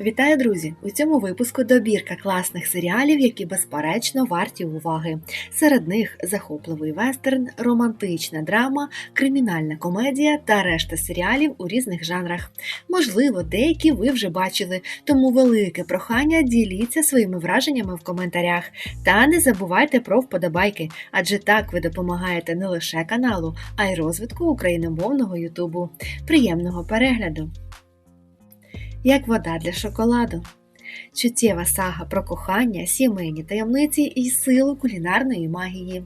Вітаю, друзі! У цьому випуску добірка класних серіалів, які безперечно варті уваги. Серед них захопливий вестерн, романтична драма, кримінальна комедія та решта серіалів у різних жанрах. Можливо, деякі ви вже бачили, тому велике прохання діліться своїми враженнями в коментарях. Та не забувайте про вподобайки, адже так ви допомагаєте не лише каналу, а й розвитку україномовного Ютубу. Приємного перегляду! Як вода для шоколаду. Чуттєва сага про кохання, сімейні таємниці і силу кулінарної магії.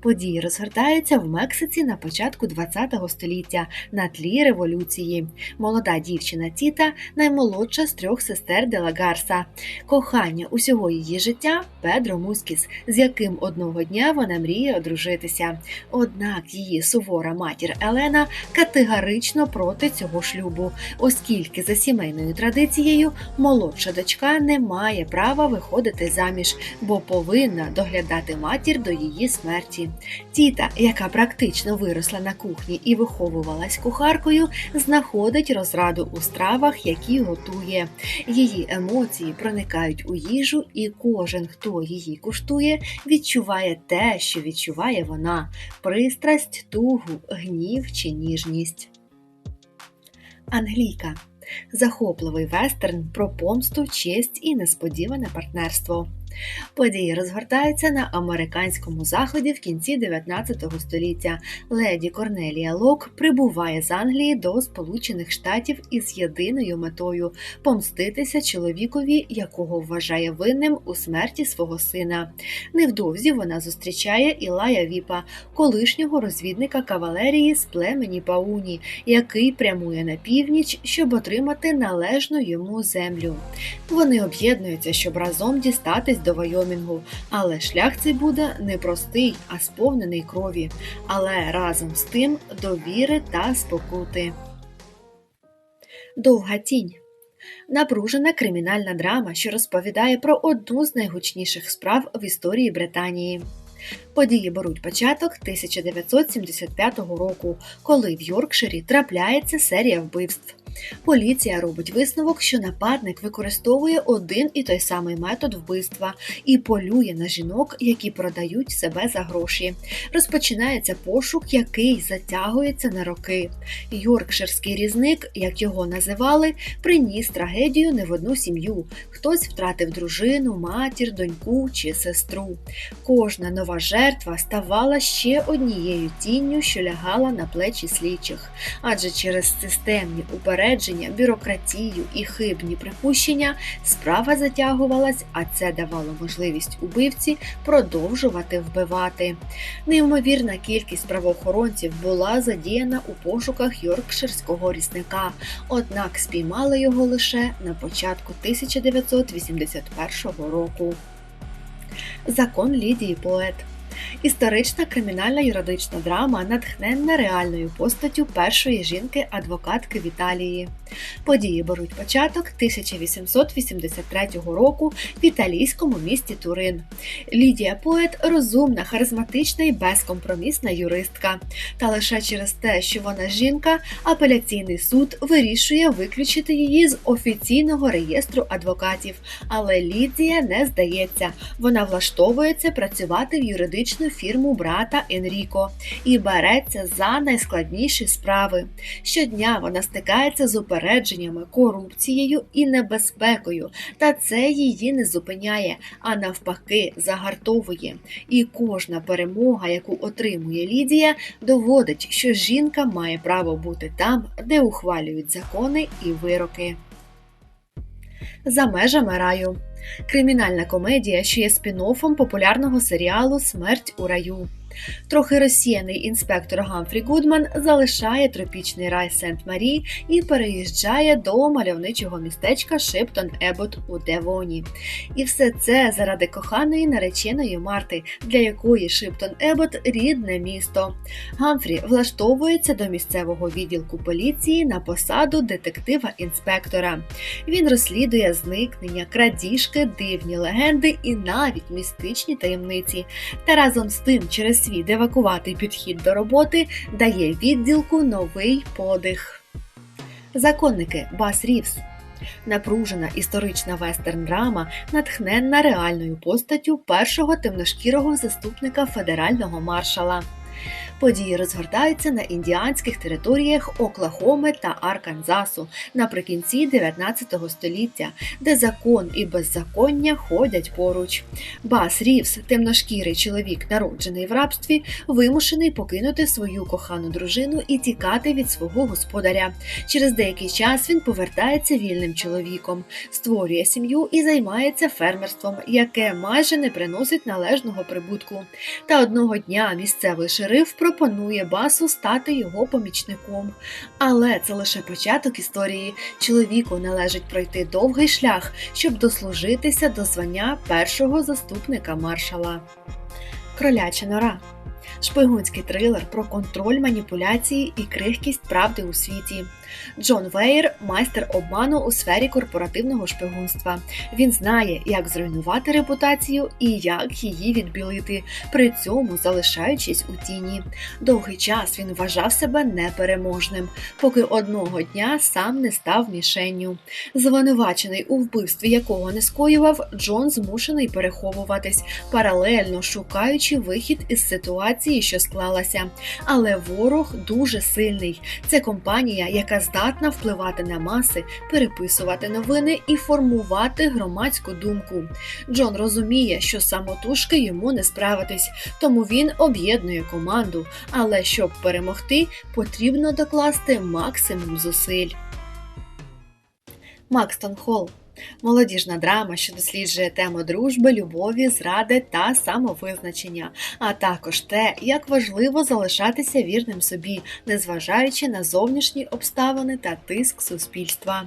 Події розгортаються в Мексиці на початку ХХ століття на тлі революції. Молода дівчина Тіта наймолодша з трьох сестер Делагарса. Кохання усього її життя Педро Мускіс, з яким одного дня вона мріє одружитися. Однак її сувора матір Елена категорично проти цього шлюбу, оскільки за сімейною традицією молодша дочка не має права виходити заміж, бо повинна доглядати матір до її смерті. Тіта, яка практично виросла на кухні і виховувалась кухаркою, знаходить розраду у стравах, які готує. Її емоції проникають у їжу, і кожен, хто її куштує, відчуває те, що відчуває вона: пристрасть, тугу, гнів чи ніжність. Англійка захопливий вестерн про помсту, честь і несподіване партнерство. Події розгортаються на американському заході в кінці 19 століття. Леді Корнелія Лок прибуває з Англії до Сполучених Штатів із єдиною метою помститися чоловікові, якого вважає винним у смерті свого сина. Невдовзі вона зустрічає Ілая Віпа, колишнього розвідника кавалерії з племені Пауні, який прямує на північ, щоб отримати належну йому землю. Вони об'єднуються, щоб разом дістатись до Вайомінгу, але шлях цей буде не простий, а сповнений крові, але разом з тим довіри та спокути. Довга тінь. Напружена кримінальна драма, що розповідає про одну з найгучніших справ в історії Британії. Події беруть початок 1975 року, коли в Йоркширі трапляється серія вбивств. Поліція робить висновок, що нападник використовує один і той самий метод вбивства і полює на жінок, які продають себе за гроші. Розпочинається пошук, який затягується на роки. Йоркширський різник, як його називали, приніс трагедію не в одну сім'ю. Хтось втратив дружину, матір, доньку чи сестру. Кожна нова жертва ставала ще однією тінню, що лягала на плечі слідчих, адже через системні упередження, бюрократію і хибні припущення справа затягувалась, а це давало можливість убивці продовжувати вбивати. Неймовірна кількість правоохоронців була задіяна у пошуках Йоркширського рісника, однак спіймали його лише на початку 1981 року. Закон Лідії Поет Історична кримінальна юридична драма, натхненна реальною постаттю першої жінки-адвокатки в Італії. Події беруть початок 1883 року в італійському місті Турин. Лідія Поет розумна, харизматична і безкомпромісна юристка. Та лише через те, що вона жінка, апеляційний суд вирішує виключити її з офіційного реєстру адвокатів. Але Лідія не здається, вона влаштовується працювати в юридичну фірму брата Енріко і береться за найскладніші справи. Щодня вона стикається з операцією попередженнями, корупцією і небезпекою, та це її не зупиняє, а навпаки, загартовує. І кожна перемога, яку отримує Лідія, доводить, що жінка має право бути там, де ухвалюють закони і вироки. За межами раю. Кримінальна комедія, що є спін-оффом популярного серіалу Смерть у раю. Трохи розсіяний інспектор Гамфрі Гудман залишає тропічний рай Сент-Марі і переїжджає до мальовничого містечка Шиптон Ебот у Девоні. І все це заради коханої нареченої Марти, для якої Шиптон Ебот рідне місто. Гамфрі влаштовується до місцевого відділку поліції на посаду детектива-інспектора. Він розслідує зникнення, крадіжки, дивні легенди і навіть містичні таємниці. Та разом з тим, через свій евакувати підхід до роботи дає відділку новий подих. Законники Бас Рівс Напружена історична вестерн-драма, натхненна реальною постаттю першого темношкірого заступника федерального маршала. Події розгортаються на індіанських територіях Оклахоми та Арканзасу наприкінці 19 століття, де закон і беззаконня ходять поруч. Бас Рівс, темношкірий чоловік, народжений в рабстві, вимушений покинути свою кохану дружину і тікати від свого господаря. Через деякий час він повертається вільним чоловіком, створює сім'ю і займається фермерством, яке майже не приносить належного прибутку. Та одного дня місцевий шериф пропонує басу стати його помічником. Але це лише початок історії. Чоловіку належить пройти довгий шлях, щоб дослужитися до звання першого заступника маршала. Кроляча нора шпигунський трилер про контроль маніпуляції і крихкість правди у світі. Джон Вейер майстер обману у сфері корпоративного шпигунства. Він знає, як зруйнувати репутацію і як її відбілити, при цьому залишаючись у тіні. Довгий час він вважав себе непереможним, поки одного дня сам не став мішенню. Звинувачений у вбивстві якого не скоював, Джон змушений переховуватись, паралельно шукаючи вихід із ситуації, що склалася. Але ворог дуже сильний. Це компанія, яка здатна впливати на маси, переписувати новини і формувати громадську думку. Джон розуміє, що самотужки йому не справитись, тому він об'єднує команду. Але щоб перемогти, потрібно докласти максимум зусиль. Макстон Холл Молодіжна драма, що досліджує тему дружби, любові, зради та самовизначення, а також те, як важливо залишатися вірним собі, незважаючи на зовнішні обставини та тиск суспільства.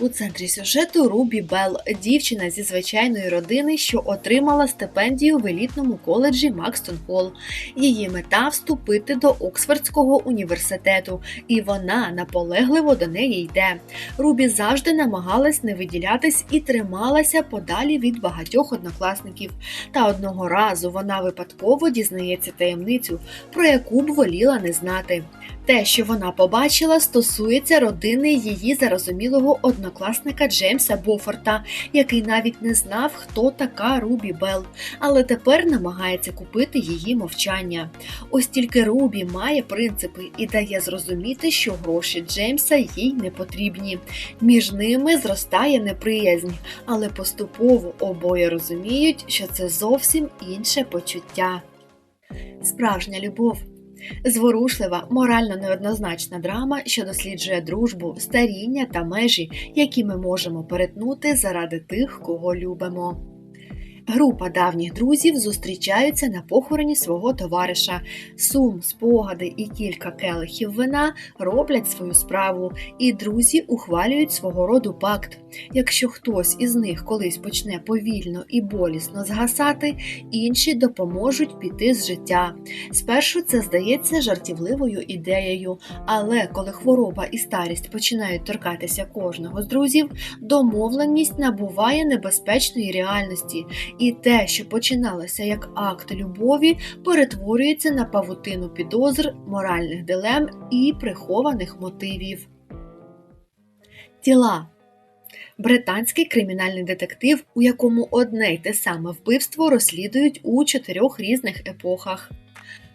У центрі сюжету Рубі Белл, дівчина зі звичайної родини, що отримала стипендію в елітному коледжі Макстон Холл. Її мета вступити до Оксфордського університету, і вона наполегливо до неї йде. Рубі завжди намагалась не виділятись і трималася подалі від багатьох однокласників. Та одного разу вона випадково дізнається таємницю, про яку б воліла не знати. Те, що вона побачила, стосується родини її зарозумілого однокласника Джеймса Бофорта, який навіть не знав, хто така Рубі Белл, але тепер намагається купити її мовчання. Ось тільки Рубі має принципи і дає зрозуміти, що гроші Джеймса їй не потрібні. Між ними зростає неприязнь, але поступово обоє розуміють, що це зовсім інше почуття. Справжня любов Зворушлива, морально неоднозначна драма, що досліджує дружбу, старіння та межі, які ми можемо перетнути заради тих, кого любимо. Група давніх друзів зустрічаються на похороні свого товариша. Сум, спогади і кілька келихів вина роблять свою справу, і друзі ухвалюють свого роду пакт. Якщо хтось із них колись почне повільно і болісно згасати, інші допоможуть піти з життя. Спершу це здається жартівливою ідеєю, але коли хвороба і старість починають торкатися кожного з друзів, домовленість набуває небезпечної реальності і те, що починалося як акт любові, перетворюється на павутину підозр, моральних дилем і прихованих мотивів. Тіла британський кримінальний детектив, у якому одне й те саме вбивство розслідують у чотирьох різних епохах.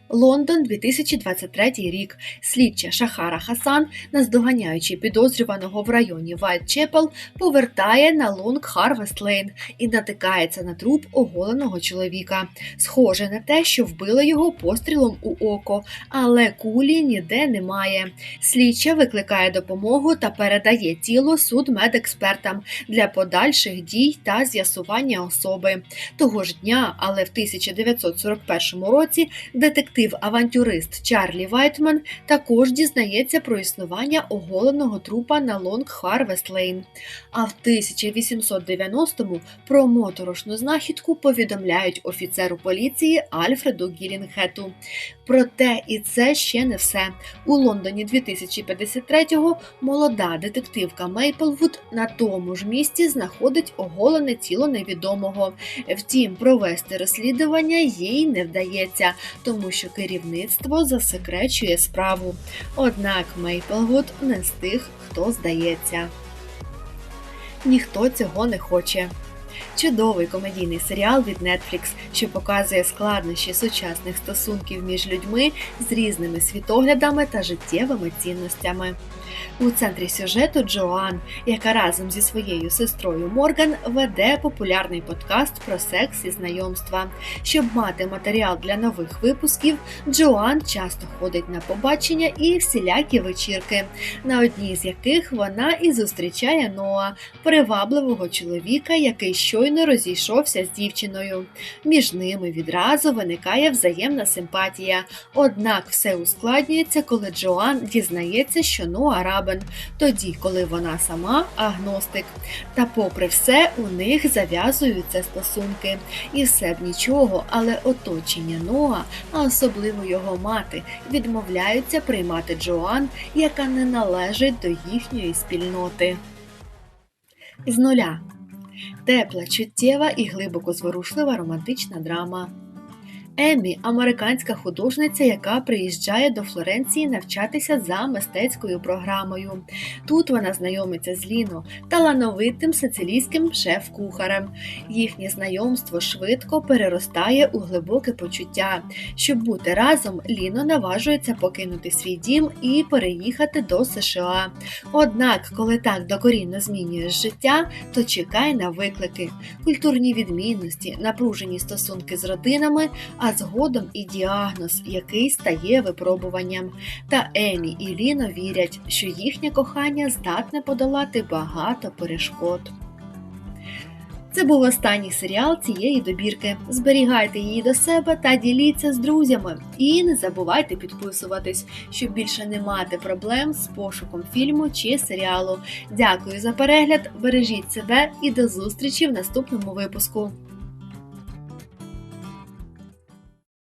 Лондон, 2023 рік. Слідча Шахара Хасан, наздоганяючи підозрюваного в районі Вайтчепел, повертає на Лонг Харвест Лейн і натикається на труп оголеного чоловіка. Схоже на те, що вбили його пострілом у око, але кулі ніде немає. Слідча викликає допомогу та передає тіло судмедекспертам для подальших дій та з'ясування особи. Того ж дня, але в 1941 році детектив Детектив-авантюрист Чарлі Вайтман також дізнається про існування оголеного трупа на Лонг Харвест Лейн. А в 1890-му про моторошну знахідку повідомляють офіцеру поліції Альфреду Гілінгету. Проте і це ще не все. У Лондоні 2053-го молода детективка Мейплвуд на тому ж місці знаходить оголене тіло невідомого. Втім, провести розслідування їй не вдається, тому що керівництво засекречує справу. Однак Мейплвуд не з тих, хто здається. ніхто цього не хоче. Чудовий комедійний серіал від Netflix, що показує складнощі сучасних стосунків між людьми з різними світоглядами та життєвими цінностями. У центрі сюжету Джоан, яка разом зі своєю сестрою Морган веде популярний подкаст про секс і знайомства. Щоб мати матеріал для нових випусків, Джоан часто ходить на побачення і всілякі вечірки, на одній з яких вона і зустрічає Ноа, привабливого чоловіка, який щойно розійшовся з дівчиною. Між ними відразу виникає взаємна симпатія. Однак все ускладнюється, коли Джоан дізнається, що Ноа рабен, тоді, коли вона сама агностик. Та, попри все, у них зав'язуються стосунки. І все б нічого, але оточення Ноа, а особливо його мати, відмовляються приймати Джоан, яка не належить до їхньої спільноти. З нуля тепла, чуттєва і глибоко зворушлива романтична драма. Еммі – американська художниця, яка приїжджає до Флоренції навчатися за мистецькою програмою. Тут вона знайомиться з Ліно, талановитим сицилійським шеф-кухарем. Їхнє знайомство швидко переростає у глибоке почуття. Щоб бути разом, Ліно наважується покинути свій дім і переїхати до США. Однак, коли так докорінно змінюєш життя, то чекай на виклики, культурні відмінності, напружені стосунки з родинами а згодом і діагноз, який стає випробуванням. Та Емі і Ліно вірять, що їхнє кохання здатне подолати багато перешкод. Це був останній серіал цієї добірки. Зберігайте її до себе та діліться з друзями. І не забувайте підписуватись, щоб більше не мати проблем з пошуком фільму чи серіалу. Дякую за перегляд, бережіть себе і до зустрічі в наступному випуску.